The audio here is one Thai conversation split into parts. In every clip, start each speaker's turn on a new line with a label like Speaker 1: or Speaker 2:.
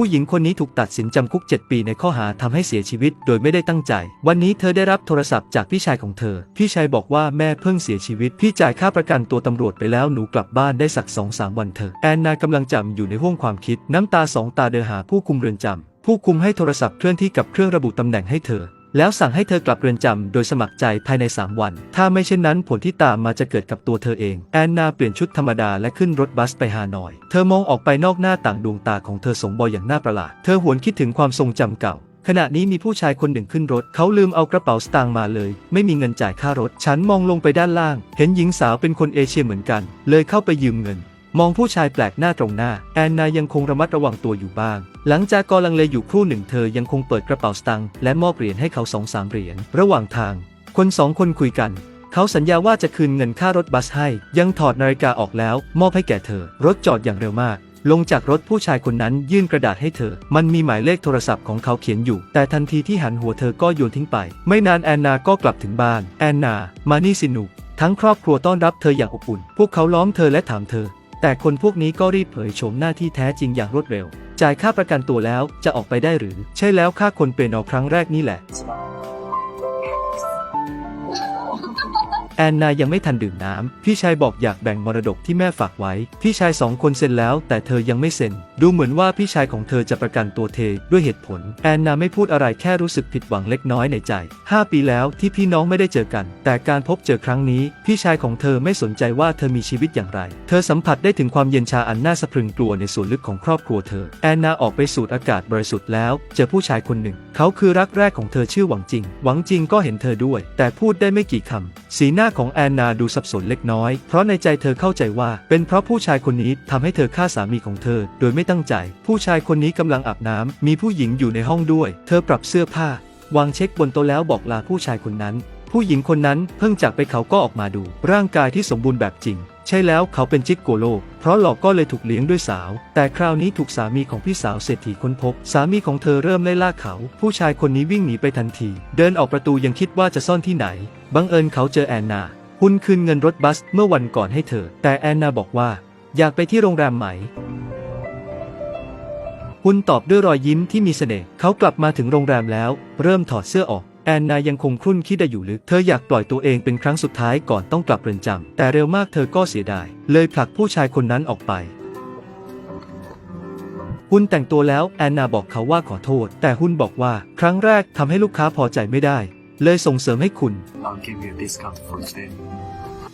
Speaker 1: ผู้หญิงคนนี้ถูกตัดสินจำคุก 7 ปีในข้อหาทำให้เสียชีวิตโดยไม่ได้ตั้งใจ วันนี้เธอได้รับโทรศัพท์จากพี่ชายของเธอ พี่ชายบอกว่าแม่เพิ่งเสียชีวิต พี่จ่ายค่าประกันตัวตำรวจไปแล้วหนูกลับบ้านได้สักสองสามวันเธอ แอนนากำลังจำอยู่ในห้วงความคิด น้ำตาสองตาเดินหาผู้คุมเรือนจำผู้คุมให้โทรศัพท์เคลื่อนที่กับเครื่องระบุตำแหน่งให้เธอ แล้วสั่งให้เธอกลับเรือนจำโดยสมัครใจภายใน 3 วัน ถ้าไม่เช่นนั้นผลที่ตามมาจะเกิดกับตัวเธอเอง แอนนาเปลี่ยนชุดธรรมดาและขึ้นรถบัสไปฮานอย เธอมองออกไปนอกหน้าต่างดวงตาของเธอสงบอยอย่างน่าประหลาด เธอหวนคิดถึงความทรงจำเก่า ขณะนี้มีผู้ชายคนหนึ่งขึ้นรถ เขาลืมเอากระเป๋าสตางค์มาเลย ไม่มีเงินจ่ายค่ารถ ฉันมองลงไปด้านล่าง เห็นหญิงสาวเป็นคนเอเชียเหมือนกัน เลยเข้าไปยืมเงิน มองผู้ชายแปลกหน้าตรงหน้า แอนนายังคงระมัดระวังตัวอยู่บ้าง หลังจากกอลังเลอยู่ครู่หนึ่งเธอยังคงเปิดกระเป๋าสตางค์และมอบเหรียญให้เขาสองสามเหรียญระหว่างทาง คนสองคนคุยกัน เขาสัญญาว่าจะคืนเงินค่ารถบัสให้ ยังถอดนาฬิกาออกแล้ว มอบให้แก่เธอ รถจอดอย่างเร็วมาก ลงจากรถผู้ชายคนนั้นยื่นกระดาษให้เธอ มันมีหมายเลขโทรศัพท์ของเขาเขียนอยู่ แต่ทันทีที่หันหัวเธอก็โยนทิ้งไป ไม่นานแอนนาก็กลับถึงบ้าน แอนนา มานี่สิหนุทั้งครอบครัวต้อนรับเธออย่างอบอุ่น พวกเขาล้อมเธอและถามเธอ แต่คนพวกนี้ก็รีบเผยโฉมหน้าที่แท้จริงอย่างรวดเร็ว จ่ายค่าประกันตัวแล้วจะออกไปได้หรือ ใช่แล้วค่าคนเป็นอครั้งแรกนี่แหละ แอนนายังไม่ทันดื่มน้ำ พี่ชายบอกอยากแบ่งมรดกที่แม่ฝากไว้ พี่ชายสองคนเซ็นแล้ว แต่เธอยังไม่เซ็น ดูเหมือนว่าพี่ชายของเธอจะประกันตัวเทด้วยเหตุผล แอนนาไม่พูดอะไรแค่รู้สึกผิดหวังเล็กน้อยในใจ 5 ปีแล้วที่พี่น้องไม่ได้เจอกัน แต่การพบเจอครั้งนี้ พี่ชายของเธอไม่สนใจว่าเธอมีชีวิตอย่างไร เธอสัมผัสได้ถึงความเย็นชาอันน่าสะพรึงกลัวในส่วนลึกของครอบครัวเธอ แอนนาออกไปสูดอากาศบริสุทธิ์แล้ว เจอผู้ชายคนหนึ่ง เขาคือรักแรกของเธอชื่อหวังจริง หวังจริงก็เห็นเธอด้วย แต่พูดได้ไม่กี่คำสีหน้าของแอนนาดูสับสนเล็กน้อย เพราะในใจเธอเข้าใจว่า เป็นเพราะผู้ชายคนนี้ทำให้เธอฆ่าสามีของเธอ โดยไม่ตั้งใจ ผู้ชายคนนี้กำลังอาบน้ำมีผู้หญิงอยู่ในห้องด้วย เธอปรับเสื้อผ้า วางเช็คบนโต๊ะแล้วบอกลาผู้ชายคนนั้น ผู้หญิงคนนั้นเพิ่งจากไปเขาก็ออกมาดู ร่างกายที่สมบูรณ์แบบจริง ใช่แล้วเขาเป็นจิกโกโล เพราะหลอกก็เลยถูกเลี้ยงด้วยสาว แต่คราวนี้ถูกสามีของพี่สาวเศรษฐีค้นพบ สามีของเธอเริ่มไล่ล่าเขา ผู้ชายคนนี้วิ่งหนีไปทันที เดินออกประตูยังคิดว่าจะซ่อนที่ไหน บังเอิญเขาเจอแอนนาคุณคืนเงินรถบัสเมื่อวันก่อนให้เธอ แต่แอนนาบอกว่า อยากไปที่โรงแรมไหมคุณตอบด้วยรอยยิ้มที่มีเสน่ห์ เขากลับมาถึงโรงแรมแล้ว เริ่มถอดเสื้อออก แอนนายังคงครุ่นคิดได้อยู่ลึก เธออยากปล่อยตัวเองเป็นครั้งสุดท้ายก่อนต้องกลับเรือนจำ แต่เร็วมากเธอก็เสียดาย เลยผลักผู้ชายคนนั้นออกไปคุณแต่งตัวแล้วแอนนาบอกเขาว่าขอโทษ แต่ฮุนบอกว่าครั้งแรกทำให้ลูกค้าพอใจไม่ได้ เลยส่งเสริมให้คุณ
Speaker 2: I'll give you a discount for stay.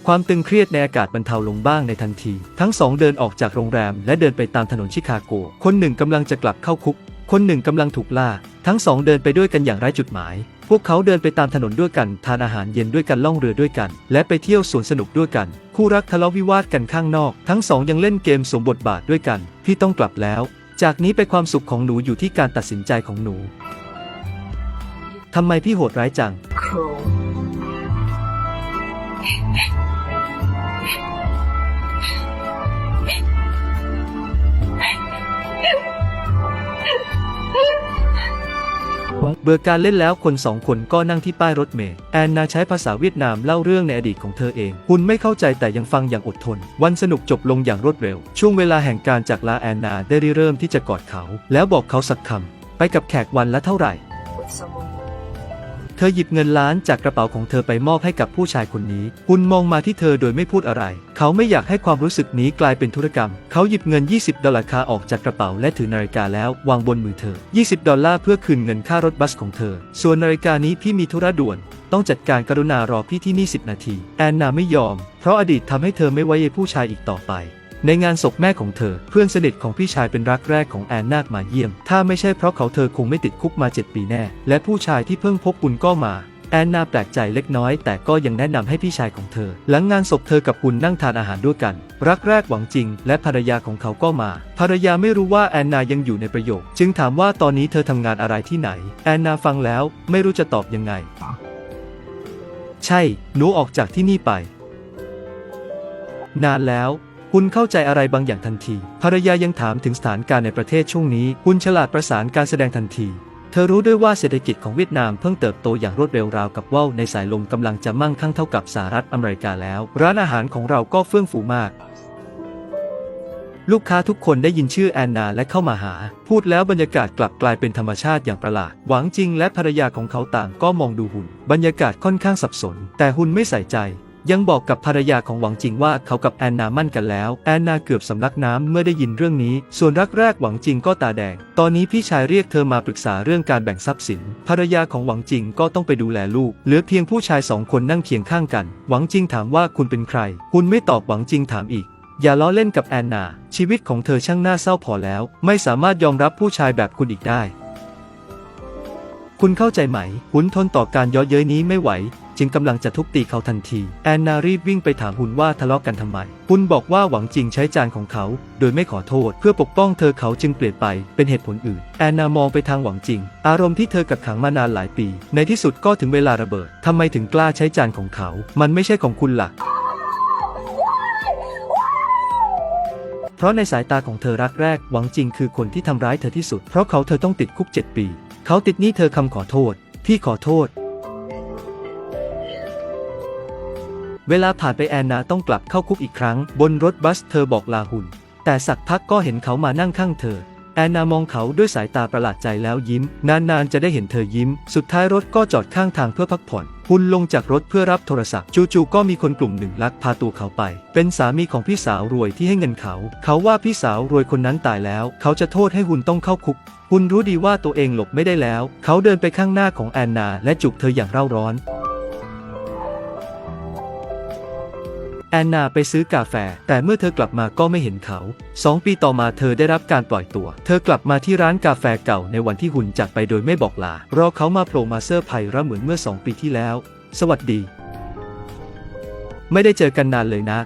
Speaker 1: ความตึงเครียดในอากาศบรรเทาลงบ้างในทันที ทั้งสองเดินออกจากโรงแรมและเดินไปตามถนนชิคาโก คนหนึ่งกำลังจะกลับเข้าคุก คนหนึ่งกำลังถูกล่า ทั้งสองเดินไปด้วยกันอย่างไร้จุดหมาย พวกเขาเดินไปตามถนนด้วยกัน ทานอาหารเย็นด้วยกันล่องเรือด้วยกัน และไปเที่ยวสวนสนุกด้วยกัน คู่รักทะเลาะวิวาทกันข้างนอก ทั้งสองยังเล่นเกมสวมบทบาทด้วยกัน พี่ต้องกลับแล้ว จากนี้ไปความสุขของหนูอยู่ที่การตัดสินใจของหนู ทำไมพี่โหดร้ายจัง
Speaker 3: cruel.
Speaker 1: เบื่อการเล่นแล้วคนสองคนก็นั่งที่ป้ายรถเมล์แอนนาใช้ภาษาเวียดนามเล่าเรื่องในอดีตของเธอเอง คุณไม่เข้าใจแต่ยังฟังอย่างอดทน วันสนุกจบลงอย่างรวดเร็ว ช่วงเวลาแห่งการจากลาแอนนาได้ริเริ่มที่จะกอดเขา แล้วบอกเขาสักคำ ไปกับแขกวันละเท่าไหร่
Speaker 3: with someone
Speaker 1: เธอหยิบเงินล้านจากกระเป๋าของเธอไปมอบให้กับผู้ชายคนนี้คุณมองมาที่เธอโดยไม่พูดอะไร เขาไม่อยากให้ความรู้สึกนี้กลายเป็นธุรกรรม เขาหยิบเงิน 20 ดอลลาร์คาออกจากกระเป๋าและถือนาฬิกาแล้ววางบนมือเธอ 20 ดอลลาร์เพื่อคืนเงินค่ารถบัสของเธอ ส่วนนาฬิกานี้พี่มีธุระด่วนต้องจัดการกรุณารอพี่ที่นี่ 10 นาที แอนนาไม่ยอม เพราะอดีตทำให้เธอไม่ไว้ใจผู้ชายอีกต่อไป ในงานศพแม่ของเธอ เพื่อนสนิทของพี่ชายเป็นรักแรกของแอนนาคมาเยี่ยม ถ้าไม่ใช่เพราะเขาเธอคงไม่ติดคุกมา 7 ปีแน่ และผู้ชายที่เพิ่งพบคุณก็มาแอนนาแปลกใจเล็กน้อยแต่ก็ยังแนะนำให้พี่ชายของเธอ หลังงานศพเธอกับคุณนั่งทานอาหารด้วยกัน รักแรกหวังจริง และภรรยาของเขาก็มา ภรรยาไม่รู้ว่าแอนนายังอยู่ในประโยค จึงถามว่าตอนนี้เธอทำงานอะไรที่ไหน แอนนาฟังแล้วไม่รู้จะตอบยังไง ใช่ หนูออกจากที่นี่ไป นานแล้ว คุณเข้าใจอะไรบางอย่างทันที ภรรยายังถามถึงสถานการณ์ในประเทศช่วงนี้ คุณฉลาดประสานการแสดงทันที เธอรู้ด้วยว่าเศรษฐกิจของเวียดนามเพิ่งเติบโตอย่างรวดเร็วราวกับว่าวในสายลมกำลังจะมั่งคั่งเท่ากับสหรัฐอเมริกาแล้ว ร้านอาหารของเราก็เฟื่องฟูมากลูกค้าทุกคนได้ยินชื่อแอนนาและเข้ามาหา พูดแล้วบรรยากาศกลับกลายเป็นธรรมชาติอย่างประหลาด หวังจริงและภรรยาของเขาต่างก็มองดูหุ่น บรรยากาศค่อนข้างสับสน แต่หุ่นไม่ใส่ใจ ยังบอกกับภรรยาของหวังจิงว่าเขากับแอนนามั่นกันแล้ว แอนนาเกือบสำลักน้ำเมื่อได้ยินเรื่องนี้ ส่วนรักแรกหวังจิงก็ตาแดง ตอนนี้พี่ชายเรียกเธอมาปรึกษาเรื่องการแบ่งทรัพย์สิน ภรรยาของหวังจิงก็ต้องไปดูแลลูก เหลือเพียงผู้ชายสองคนนั่งเคียงข้างกัน หวังจิงถามว่าคุณเป็นใคร คุณไม่ตอบหวังจิงถามอีกอย่าล้อเล่นกับแอนนา ชีวิตของเธอช่างน่าเศร้าพอแล้ว ไม่สามารถยอมรับผู้ชายแบบคุณอีกได้ คุณเข้าใจไหม หุนทนต่อการย้อเย้ยนี้ไม่ไหว จึงกำลังจะทุบตีเขาทันที แอนนารีบวิ่งไปถามหุนว่าทะเลาะกันทำไมหุนบอกว่าหวังจริงใช้จานของเขา โดยไม่ขอโทษ เพื่อปกป้องเธอเขาจึงเปลี่ยนไปเป็นเหตุผลอื่น แอนนามองไปทางหวังจริง อารมณ์ที่เธอกักขังมานานหลายปี ในที่สุดก็ถึงเวลาระเบิดทำไมถึงกล้าใช้จานของเขา มันไม่ใช่ของคุณหลักเพราะในสายตาของเธอรักแรกหวังจริงคือคนที่ทำร้ายเธอที่สุด เพราะเขาเธอต้องติดคุก 7 ปี เขาติดหนี้เธอคำขอโทษ พี่ขอโทษ เวลาผ่านไปแอนนาต้องกลับเข้าคุกอีกครั้ง บนรถบัสเธอบอกลาหุน แต่สักพักก็เห็นเขามานั่งข้างเธอ แอนนามองเขาด้วยสายตาประหลาดใจแล้วยิ้ม นานๆจะได้เห็นเธอยิ้ม สุดท้ายรถก็จอดข้างทางเพื่อพักผ่อนหุนลงจากรถเพื่อรับโทรศัพท์ จู่ๆก็มีคนกลุ่มหนึ่งลักพาตัวเขาไป เป็นสามีของพี่สาวรวยที่ให้เงินเขา เขาว่าพี่สาวรวยคนนั้นตายแล้ว เขาจะโทษให้หุนต้องเข้าคุกหุนรู้ดีว่าตัวเองหลบไม่ได้แล้ว เขาเดินไปข้างหน้าของแอนนาและจุกเธออย่างเร่าร้อน แอนนาไปซื้อกาแฟ แต่เมื่อเธอกลับมาก็ไม่เห็นเขา สองปีต่อมาเธอได้รับการปล่อยตัว เธอกลับมาที่ร้านกาแฟเก่าในวันที่หุ่นจากไปโดยไม่บอกลา รอเขามาโผล่มาเซอร์ไพรส์ระเหมือนเมื่อสองปีที่แล้ว สวัสดี ไม่ได้เจอกันนานเลยนะ